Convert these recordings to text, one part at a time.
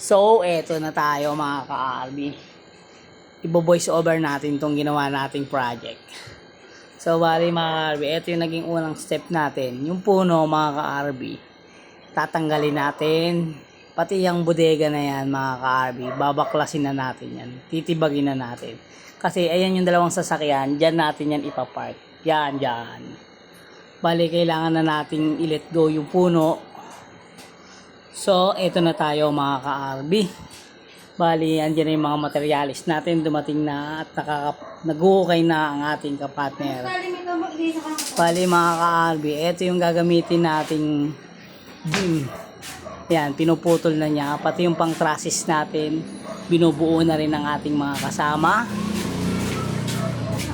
So, eto na tayo mga ka-RB. Ibo-voice over natin tong ginawa nating project. So, bali mga ka-RB, eto yung naging unang step natin. Yung puno mga ka-RB, tatanggalin natin. Pati yung bodega na yan mga ka-RB, babaklasin na natin yan. Titibagin na natin. Kasi ayan yung dalawang sasakyan, dyan natin yan ipapark. Yan, dyan. Bali, kailangan na nating i-let go yung puno So, eto na tayo mga ka-RB. Bali, andyan na yung mga materialis natin. Dumating na at nakaka- nag-uukay na ang ating kapatner. Bali mga ka-RB, eto yung gagamitin nating beam. Yan, pinuputol na niya. Pati yung pang trusses natin, binubuo na rin ng ating mga kasama.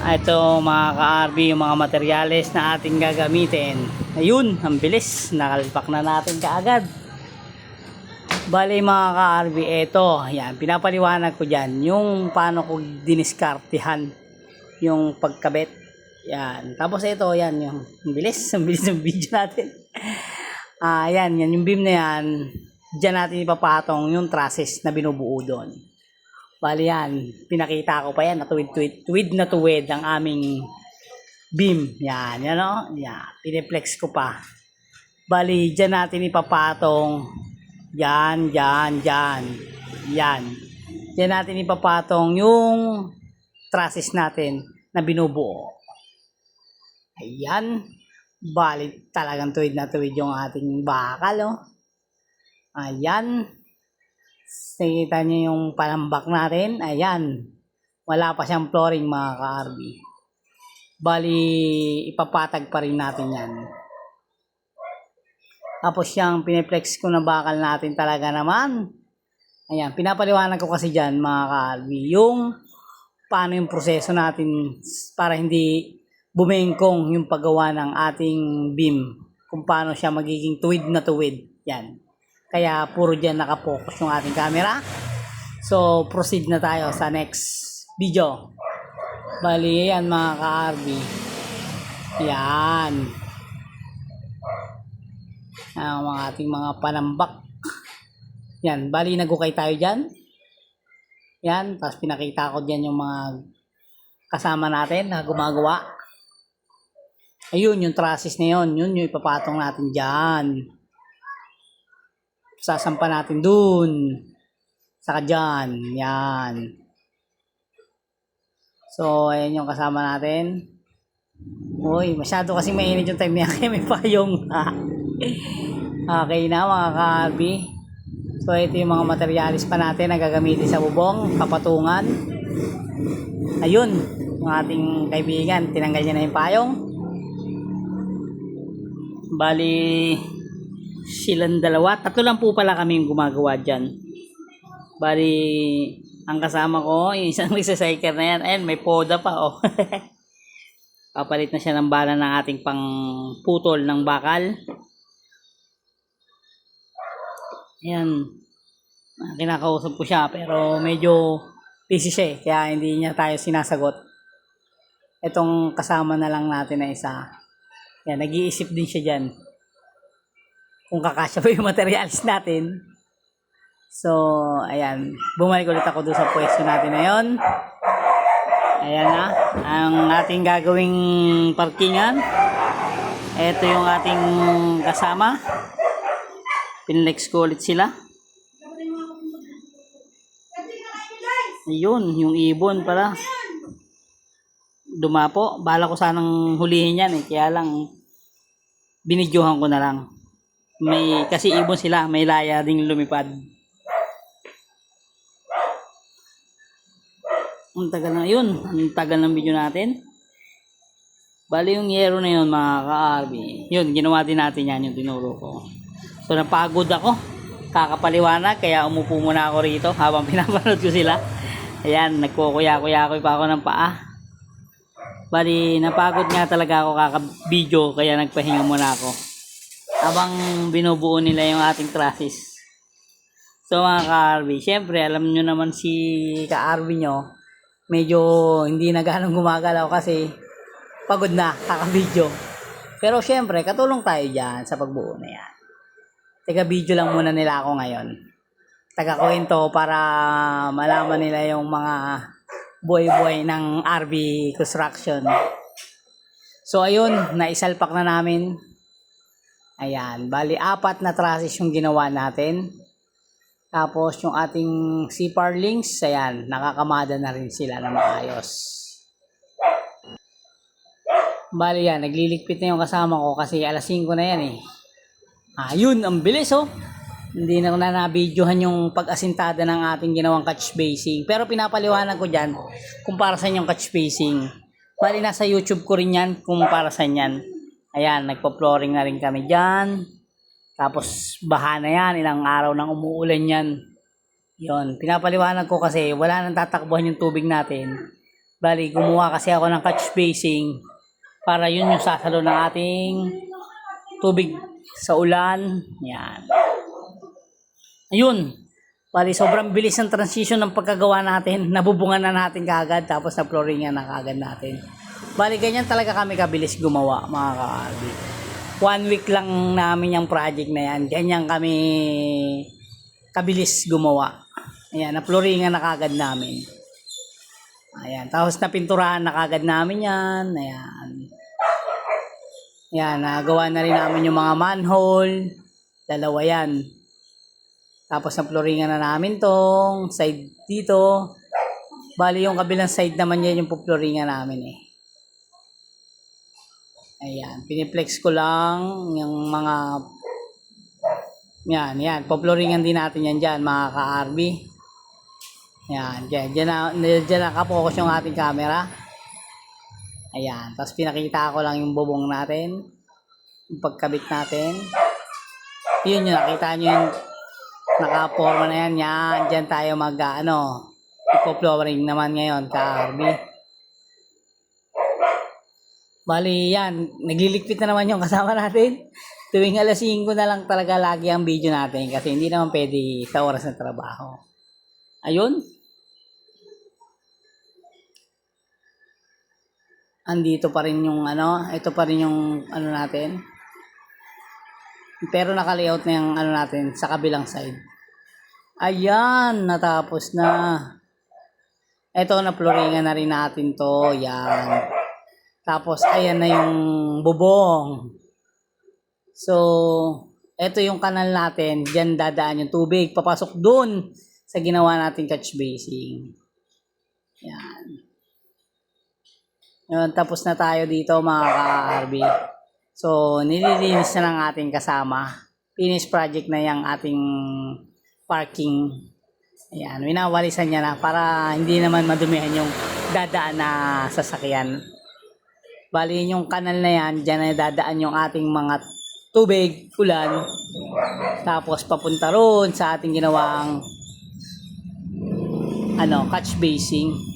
Ito mga ka-RB, yung mga materyales na ating gagamitin. Ayun, ang bilis. Nakalpak na natin kaagad. Bali mga ka-RB, ito, yan, pinapaliwanag ko dyan, yung paano ko diniskartihan yung pagkabit. Yan. Tapos ito, yan, yung bilis, ang bilis ng video natin. Ah, yan, yan, yung beam na yan, dyan natin ipapatong yung trusses na binubuo doon. Bali yan, pinakita ko pa yan, na tuwid, tuwid na tuwid ang aming beam. Yan, yan o, yan, piniplex ko pa. Bali, dyan natin ipapatong yan, yan, yan. Yan. Yan natin ipapatong yung trusses natin na binubuo. Ayan. Bali talagang tuwid na tuwid yung ating bakal, oh. Ayan. Nakikita niyo yung palambak natin. Ayan. Wala pa siyang flooring mga ka-RB. Bali, ipapatag pa rin natin yan. Tapos yung piniplex ko na bakal natin talaga naman. Ayan, pinapaliwanag ko kasi dyan mga ka-RB, yung paano yung proseso natin para hindi bumengkong yung paggawa ng ating beam. Kung paano siya magiging tuwid na tuwid. Yan. Kaya puro dyan nakapokus yung ating camera. So, proceed na tayo sa next video. Bali, yan mga ka-RB. Yan ang mga ating mga panambak. Yan, bali nagukay tayo dyan. Yan, tapos pinakita ko dyan yung mga kasama natin na gumagawa. Ayun, yung trusses na yun, yun yung ipapatong natin dyan. Sasampa natin dun. Saka dyan, yan. So, ayan yung kasama natin. Uy, masyado kasi mainit yung time niya kaya may payong. Okay na mga ka-RB. So ito yung mga materialis pa natin na gagamitin sa bubong, kapatungan. Ayun, yung ating kaibigan, tinanggal niya na yung payong. Bali, silang dalawa. Tatlo lang po pala kami gumagawa dyan. Bali, ang kasama ko, yung isang nagsacycle na yan. Ayan, may poda pa, oh. Papalit na siya ng bala ng ating pang putol ng bakal. Ayan. Ah, Kinakausap ko siya pero medyo busy siya eh, kaya hindi niya tayo sinasagot. Itong kasama na lang natin na isa. Yan, nag-iisip din siya dyan. Kung kakasya pa yung materials natin. So, ayan. Bumalik ulit ako doon sa pwesto natin na yon. Ayan na. Ang ating gagawing parkingan. Ito yung ating kasama. Pinlex ko ulit sila. Ayun, yung ibon pala. Dumapo. Bala ko sanang hulihin yan eh. Kaya lang, binidyohan ko na lang. May, kasi ibon sila, may laya ding lumipad. Ang tagal na yun. Ang tagal ng video natin. Bali yung yero na yun mga ka-RB. Yun, ginawa din natin yan yung tinuro ko. So napagod ako. Kakapaliwanag kaya umupo muna ako rito habang pinapanood ko sila. Ayan, nagkukuya-kuya-kuya pa ako ng paa. Bali, napagod nga talaga ako kaka-video kaya nagpahinga muna ako. Habang binubuo nila yung ating trusses. So mga ka-RB, syempre alam nyo naman si ka-RB nyo, medyo hindi na ganong gumagalaw kasi pagod na kaka-video. Pero syempre, katulong tayo dyan sa pagbuo na yan. Teka, video lang muna nila ako ngayon. taga-kwento para malaman nila yung mga buhay-buhay ng RB Construction. So ayun, naisalpak na namin. Ayan, bali apat na trusses yung ginawa natin. Tapos yung ating CPAR links, ayan, nakakamada na rin sila na maayos. Bali yan, nagliligpit na yung kasama ko kasi alas 5 na yan eh. Ayun, ang bilis oh. Hindi na na nabidyohan yung pag-asintada ng ating ginawang catch basing. Pero pinapaliwanag ko dyan kung para saan yung catch basing. Bali, nasa YouTube ko rin yan kung para saan yan. Ayan, nagpa-flooring na rin kami dyan. Tapos, baha na yan. Ilang araw nang umuulan yan. Yon, pinapaliwanag ko kasi wala nang tatakbuhan yung tubig natin. Bali, gumawa kasi ako ng catch basing para yun yung sasalo ng ating tubig sa ulan. Yan. Ayun. Bali, sobrang bilis ng transition ng pagkagawa natin. Nabubungan na natin kagad tapos na flooringan na kagad natin. Bali, ganyan talaga kami kabilis gumawa, mga ka-RB. One week lang namin yung project na yan. Ganyan kami kabilis gumawa. Ayan, na-flooringan na kagad namin. Ayan, tapos napinturahan na kagad namin yan. Ayan. Ayan, nagawa na rin namin yung mga manhole. Dalawa yan. Tapos na-flooringan na namin tong side dito. Bali yung kabilang side naman yan yung puploringan namin eh. Ayan, piniplex ko lang yung mga yan, yan. Poploringan din natin yan dyan, mga ka-RB. Yan, dyan, dyan, na, dyan nakapokus yung ating camera. Ayan, tapos pinakita ko lang yung bubong natin. Yung pagkabit natin. Yun yung nakita nyo yung nakaporma na yan. Yan, dyan tayo mag, ah, ano, ipo-flooring naman ngayon, ka-RB. Bali, yan. Nagliligpit na naman yung kasama natin. Tuwing alas 5 na lang talaga lagi ang video natin kasi hindi naman pwede sa oras ng trabaho. Ayun. Andito pa rin yung ano, ito pa rin yung ano natin. Pero naka-layout na yung ano natin sa kabilang side. Ayan, natapos na. Ito, na-flooringan na rin natin to. Yan. Tapos, ayan na yung bubong. So, ito yung kanal natin. Diyan dadaan yung tubig. Papasok dun sa ginawa nating catch basing. Yan. Yun, tapos na tayo dito mga ka-RB. So, nililinis na ng ating kasama. Finish project na yung ating parking. Ayan, winawalisan niya na para hindi naman madumihan yung dadaan na sasakyan. Bali yung kanal na yan, dyan na dadaan yung ating mga tubig, ulan. Tapos papunta roon sa ating ginawang ano, catch basing.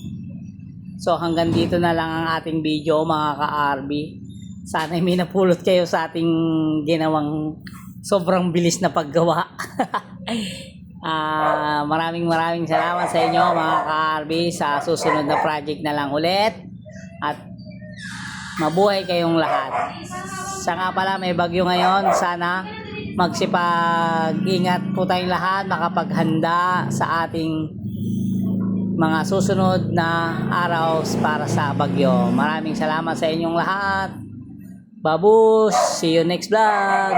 So hanggang dito na lang ang ating video mga ka-RB. Sana may napulot kayo sa ating ginawang sobrang bilis na paggawa. Ah, maraming maraming salamat sa inyo mga ka-RB sa susunod na project na lang ulit. At mabuhay kayong lahat. Sa nga pala may bagyo ngayon, sana magsipag-ingat po tayong lahat, makapaghanda sa ating mga susunod na araw para sa bagyo. Maraming salamat sa inyong lahat. Babus! See you next vlog!